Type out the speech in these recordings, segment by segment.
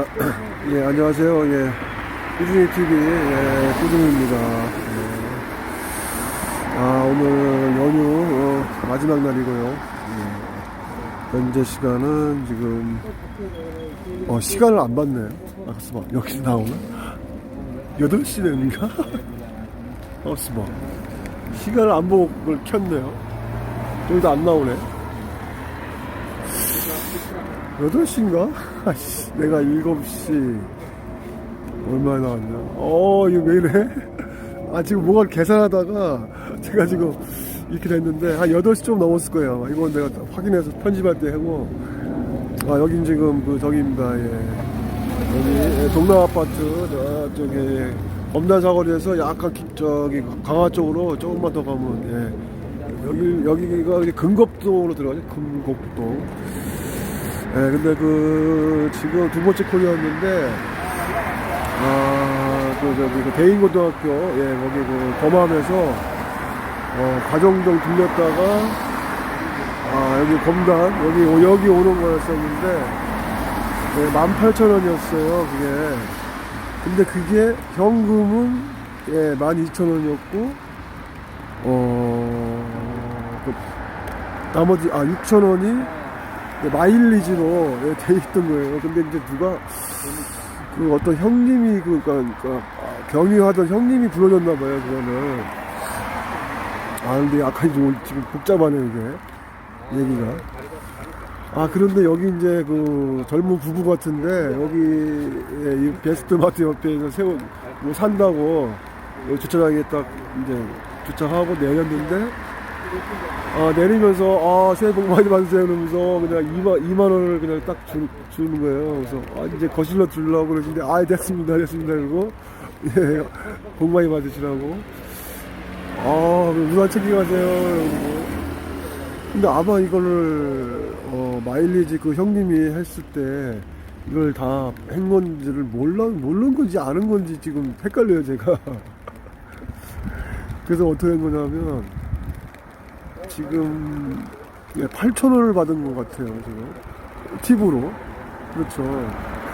아, 예, 안녕하세요. 예, 꾸준히 TV, 예, 꾸준입니다. 예. 아, 오늘 연휴, 어, 마지막 날이고요. 예. 현재 시간은 지금, 어, 시간을 안 봤네요. 아, 스봐. 여기 나오나? 8시 되는가? 어, 스봐. 시간을 안 보고 그걸 켰네요. 여기도 안 나오네. 8시인가? 아씨, 내가 7시 얼마나 나왔냐? 어, 이거 왜 이래? 아, 지금 뭐가 계산하다가 제가 지금 이렇게 됐는데 한 8시 좀 넘었을 거예요. 이건 내가 확인해서 편집할 때 하고 아, 여긴 지금 그 저기입니다. 예. 여기 예, 동남 아파트 저쪽에 검단 사거리에서 약간 기- 저기 강화 쪽으로 조금만 더 가면 예. 여기 여기가 금곡동으로 들어가죠. 금곡동. 예, 근데 그, 지금 두 번째 콜이었는데, 아, 그, 저기, 그 대인 고등학교, 예, 거기 그, 범함에서, 어, 가정동 들렸다가, 아, 여기 검단, 여기, 오- 여기 오는 거였었는데, 네, 18,000원이었어요, 그게. 근데 그게, 현금은, 예, 12,000원이었고, 어, 그, 나머지, 아, 6,000원이, 네, 마일리지로 예, 돼 있던 거예요. 근데 이제 누가 그 어떤 형님이 그 그러니까, 그러니까 아, 경유하던 형님이 불러줬나 봐요. 그거는 아 근데 약간 좀 지금 복잡하네요 이게 얘기가. 아 그런데 여기 이제 그 젊은 부부 같은데 여기 예, 이 베스트마트 옆에 세워 뭐 산다고 주차장에 딱 이제 주차하고 내렸는데 아, 내리면서, 아, 새해 복 많이 받으세요. 그러면서 그냥 2만, 2만 원을 그냥 딱 주, 주는 거예요. 그래서, 아, 이제 거실로 주려고 그러는데, 아, 됐습니다. 됐습니다. 그러고, 예, 복 많이 받으시라고. 아, 우산 챙겨가세요. 이러고. 근데 아마 이거를, 어, 마일리지 그 형님이 했을 때, 이걸 다 한 건지를 몰라, 모르는 건지 아는 건지 지금 헷갈려요, 제가. 그래서 어떻게 한 거냐면, 지금 8,000원을 받은 것 같아요, 지금. 팁으로. 그렇죠.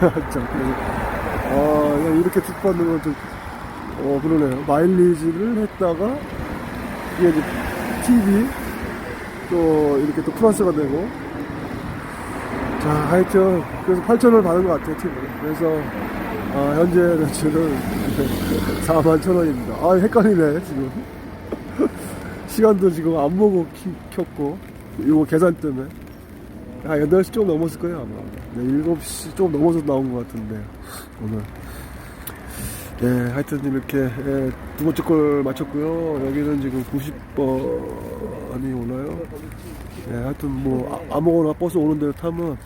참, 아, 그냥 이렇게 팁 받는 건 좀, 어, 그러네요. 마일리지를 했다가, 이게 이제 팁이 또 이렇게 또 플러스가 되고, 자, 하여튼, 그래서 8,000원을 받은 것 같아요, 팁으로. 그래서, 아, 현재 매출은 4만 1,000원입니다. 아, 헷갈리네, 지금. 시간도 지금 안 보고 키, 켰고 이거 계산 때문에. 아 8시 좀 넘었을 거예요 아마. 네, 7시 좀 넘어서 나온 것 같은데 오늘. 예 하여튼 이렇게 예, 두 번째 걸 마쳤고요. 여기는 지금 90번이 오나요? 예 하여튼 뭐 아, 아무거나 버스 오는 대로 타면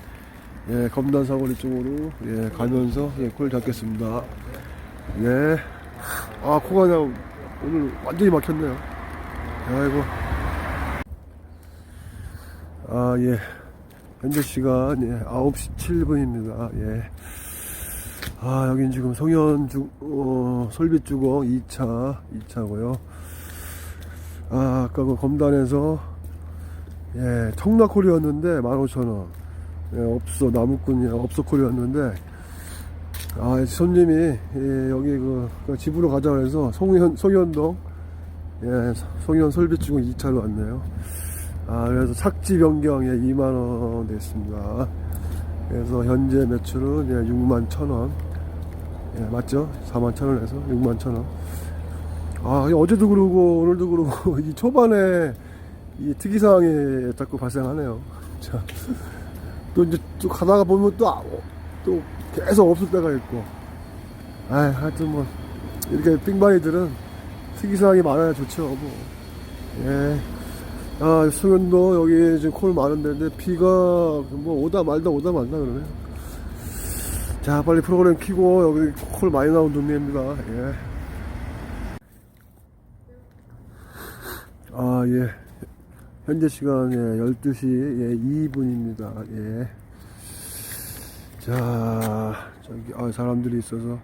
예 검단 사거리 쪽으로 예 가면서 예, 콜 잡겠습니다. 예 아 코가 그냥 오늘 완전히 막혔네요 아이고. 아, 예. 현재 시간, 예, 9시 7분입니다. 예. 아, 여긴 지금 송현 주, 어, 솔빛주공 2차, 2차고요 아, 아까 그 검단에서, 예, 청라콜이었는데, 15,000원. 예, 없어, 나무꾼이 없어 콜이었는데, 아, 손님이, 예, 여기 그, 그 집으로 가자 그래서 송현, 송현동, 예, 송현 솔빛주공 2차로 왔네요. 아, 그래서 착지 변경에 2만원 됐습니다. 그래서 현재 매출은 예, 6만 1천원. 예, 맞죠? 4만 1천원에서 6만 1천원. 아, 어제도 그러고, 오늘도 그러고, 이 초반에 이 특이사항이 자꾸 발생하네요. 자, 또 이제 또 가다가 보면 또, 아, 또 계속 없을 때가 있고. 아 하여튼 뭐, 이렇게 삥바이들은 특이사항이 많아야 좋죠, 뭐. 예. 아, 수면도 여기 지금 콜 많은데, 근데 비가 뭐 오다 말다 오다 말다 그러네. 자, 빨리 프로그램 키고 여기 콜 많이 나온 동네입니다. 예. 아, 예. 현재 시간, 예, 12시, 예, 2분입니다. 예. 자, 저기, 아, 사람들이 있어서.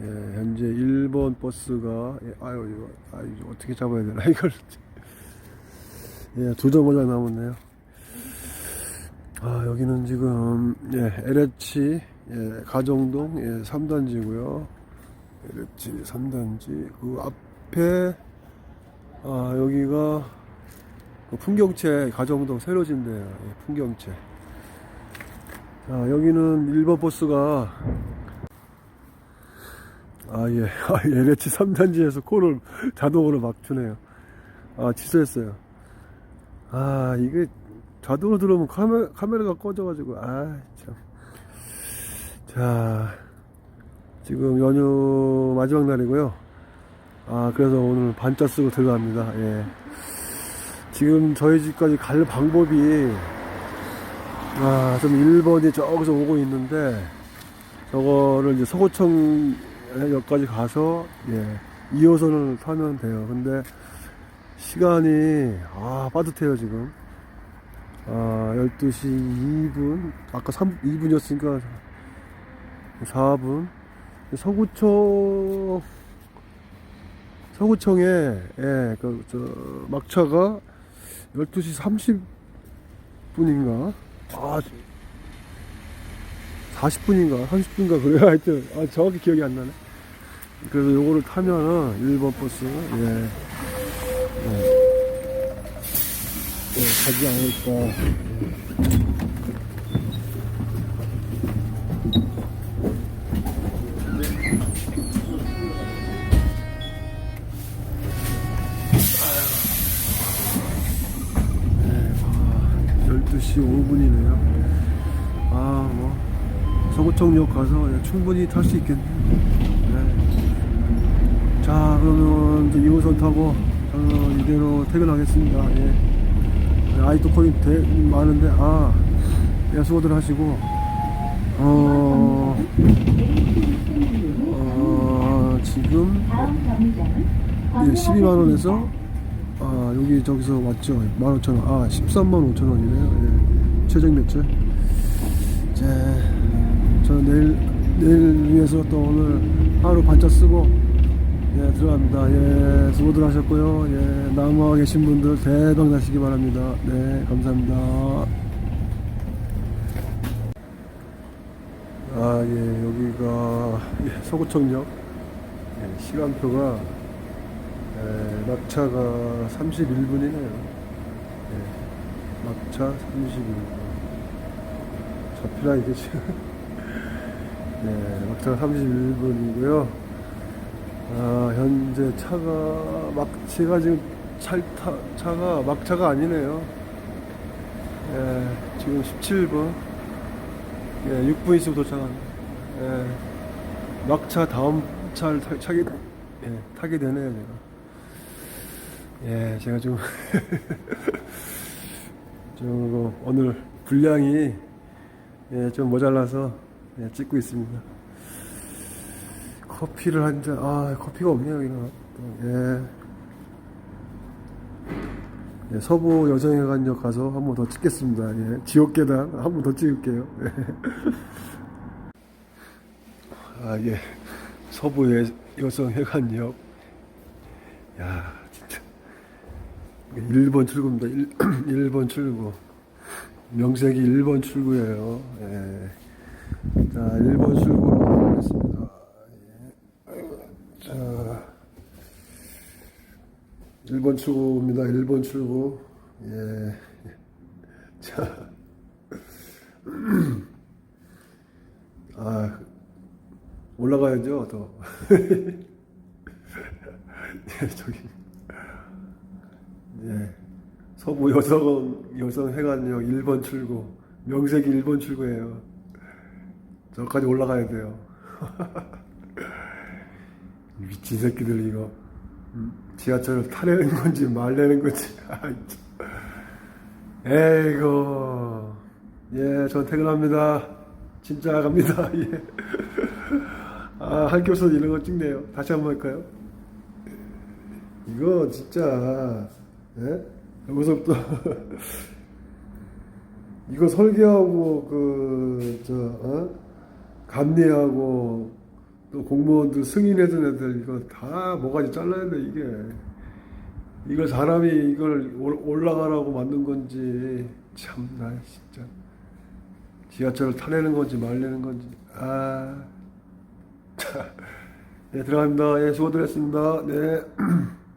예, 현재 1번 버스가, 예, 아유, 이거, 아, 이거 어떻게 잡아야 되나, 이걸. 예, 두 정거장 남았네요. 아, 여기는 지금, 예, LH, 예, 가정동 예, 3단지고요. LH 3단지 그 앞에 아 여기가 그 풍경채 가정동 새로 진대요. 예, 풍경채. 자 여기는 1번 버스가 아 예, 아, LH 3단지에서 코를 자동으로 막 주네요. 아 취소했어요. 아 이게 자동으로 들어오면 카메, 카메라가 꺼져가지고 아 참. 자 지금 연휴 마지막 날이고요. 아 그래서 오늘 반짜 쓰고 들어갑니다. 예. 지금 저희 집까지 갈 방법이 아 좀 1번이 저기서 오고 있는데 저거를 이제 서구청 역까지 가서 예 2호선을 타면 돼요. 근데 시간이 아 빠듯해요 지금. 아 12시 2분 아까 3, 2분이었으니까 4분. 서구청 서구청에 예, 그, 저, 막차가 12시 30분인가? 아 40분인가 30분인가 그래요 하여튼 아, 정확히 기억이 안 나네 그래서 요거를 타면은 1번 버스 예, 예. 예, 가지 않을까 네, 아, 12시 5분이네요. 아, 뭐, 서구청역 가서 예, 충분히 탈 수 있겠네요. 네. 자, 그러면 이제 2호선 타고 저는 이대로 퇴근하겠습니다. 예. 네, 아이도 거의 대, 많은데, 아, 예, 수고들 하시고, 어, 어, 지금, 예, 12만원에서 아 여기 저기서 왔죠 15,000원 아 13만 5천원이네요 예. 최종 매출 이제 저는 내일 내일 위해서 또 오늘 하루 반차 쓰고 예 들어갑니다 예 수고들 하셨고요 예 남아 계신 분들 대박 나시기 바랍니다 네 감사합니다 아 예 여기가 예, 서구청역 예, 시간표가 예, 막차가 31분이네요. 예, 막차 31분. 잡히나 이게 지금. 네, 막차가 31분이고요. 아, 현재 차가 막차가 지금 찰타, 차가 막차가 아니네요. 예, 지금 17분. 예, 6분 있으면 도착합니다. 예, 막차 다음 차를 타, 차게, 예, 타게 되네요, 제가. 예, 제가 좀, 좀, 오늘 분량이, 예, 좀 모자라서, 예, 찍고 있습니다. 커피를 한 잔, 아, 커피가 없네요, 여기가. 예. 예, 서부 여성회관역 가서 한 번 더 찍겠습니다. 예, 지옥계단 한 번 더 찍을게요. 예. 아, 예. 서부 여- 여성회관역. 야, 진짜. 1번 출구입니다. 1, 번 출구. 명색이 1번 출구예요. 예. 자, 1번 출구로 가겠습니다. 예. 자, 1번 출구입니다. 1번 출구. 예. 자. 아, 올라가야죠, 더. 예, 저기. 예. 서부 여성, 여성회관역 1번 출구. 명색이 1번 출구예요. 저까지 올라가야 돼요. 미친 새끼들 이거. 음, 지하철을 타려는 건지 말려는 건지. 에이고. 예, 전 퇴근합니다. 진짜 갑니다. 예. 아, 할 게 없어서 이런 거 찍네요. 다시 한번 할까요? 이거 진짜, 예? 여기서부터, 이거 설계하고, 그, 저, 어? 감리하고, 또 공무원들 승인해준 애들, 이거 다 뭐가지 잘라야 돼, 이게. 이걸 사람이 이걸 올- 올라가라고 만든 건지, 참 나, 진짜. 지하철을 타내는 건지 말려는 건지. 아. 자, 네, 들어갑니다. 예, 수고들 했습니다. 네.